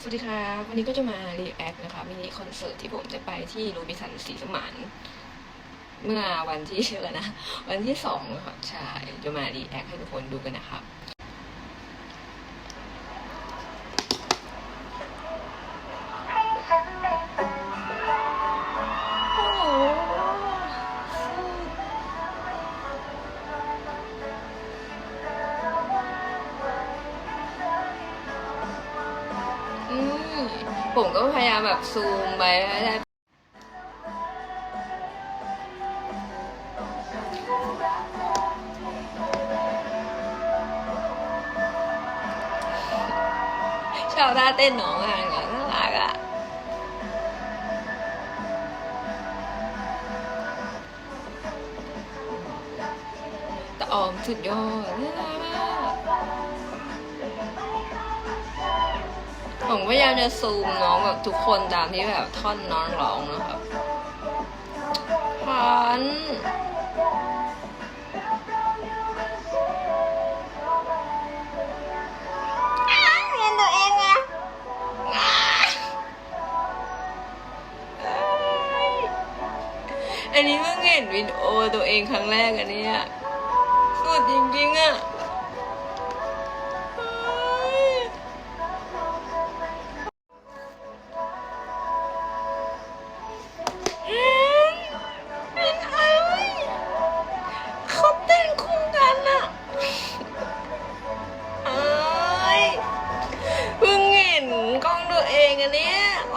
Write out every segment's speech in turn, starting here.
สวัสดีครับวันนี้ก็จะมารีแอคนะคะมินิคอนเสิร์ตที่ผมจะไปที่รูบิสันสีสมานเมื่อวันที่เชื่อนะ วันที่สองค่ะใช่จะมารีแอคให้ทุกคนดูกันนะครับ ผมก็พยายามแบบซูมไปให้ได้ชอบท่าเต้นน้องอะน่ารักอะตะออมสุดยอดน่ารัก ผมพยายามจะซูมน้องแบบทุกคนตามที่แบบท่อนน้องร้องนะครับพันเรียนตัวเองอะอันนี้เพิ่งเห็นวิดีโอตัวเองครั้งแรกอันเนี้ยสุดจริงๆอะ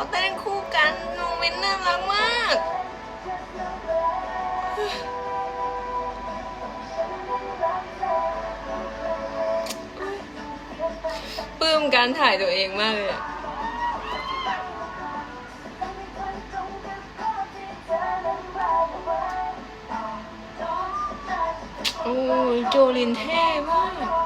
เขาเต้นคู่กันโมเมนต์น่ารักมากปลื้มการถ่ายตัวเองมากเลยอะโอ้ยโจลินเท่มาก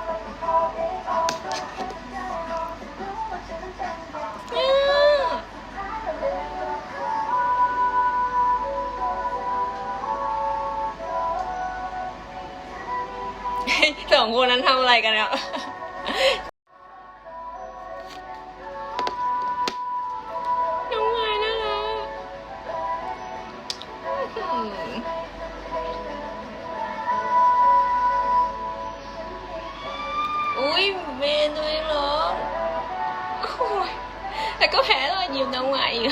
สองคนนั้นทำอะไรกันเนี่ยน้องไม้น่ารักอุ้ยเมนตัวเองร้องโอ้ยแต่ก็แพ้รอยยิ้มน้องไม้อีก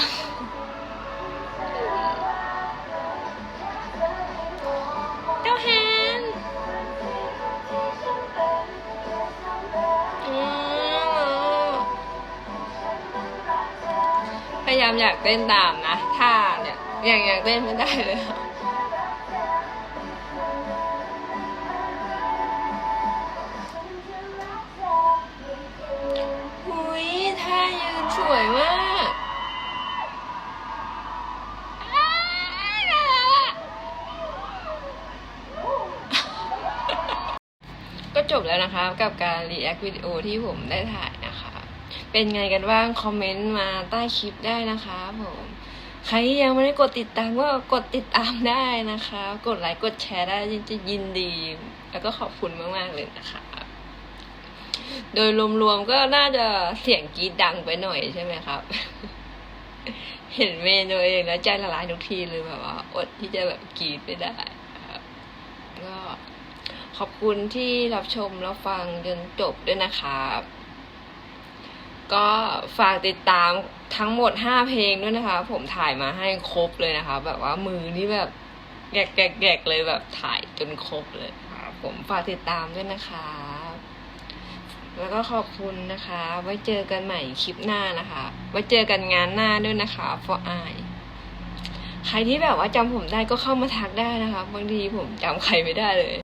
ยายามอยากเต้นตามนะท่าเนี่ยอยังยังเต้นไม่ได้เลยหุยท่ายืนสวยมากก็จบแล้วนะคะกับการรีแอควิดีโอที่ผมได้ถ่าย เป็นไงกันบ้าง คอมเมนต์มาใต้คลิปได้นะคะผมใครยังไม่ได้กดติดตามก็กดติดตามได้นะคะ กดไลค์กดแชร์ได้จะยินดี แล้วก็ขอบคุณมาก ๆ เลยนะคะ โดยรวม ๆ ก็น่าจะเสียงกรีดดังไปหน่อยใช่ไหมครับ เห็นเมนูเองแล้วใจละลายทุกทีเลยแบบว่า อดที่จะแบบกรีดไม่ได้ครับก็ขอบคุณที่รับชมรับฟังจนจบด้วยนะครับ ก็ฝากติดตามทั้งหมด 5 เพลงด้วยนะคะ ผมถ่ายมาให้ครบเลยนะคะ แบบว่ามือนี่แบบแกกแกกแกเลยแบบถ่ายจนครบเลยครับผมฝากติดตามด้วยนะคะ แล้วก็ขอบคุณนะคะ ไว้เจอกันใหม่คลิปหน้านะคะ ไว้เจอกันงานหน้าด้วยนะคะ for I ใครที่แบบว่าจำผมได้ก็เข้ามาทักได้นะคะ บางทีผมจำใครไม่ได้เลย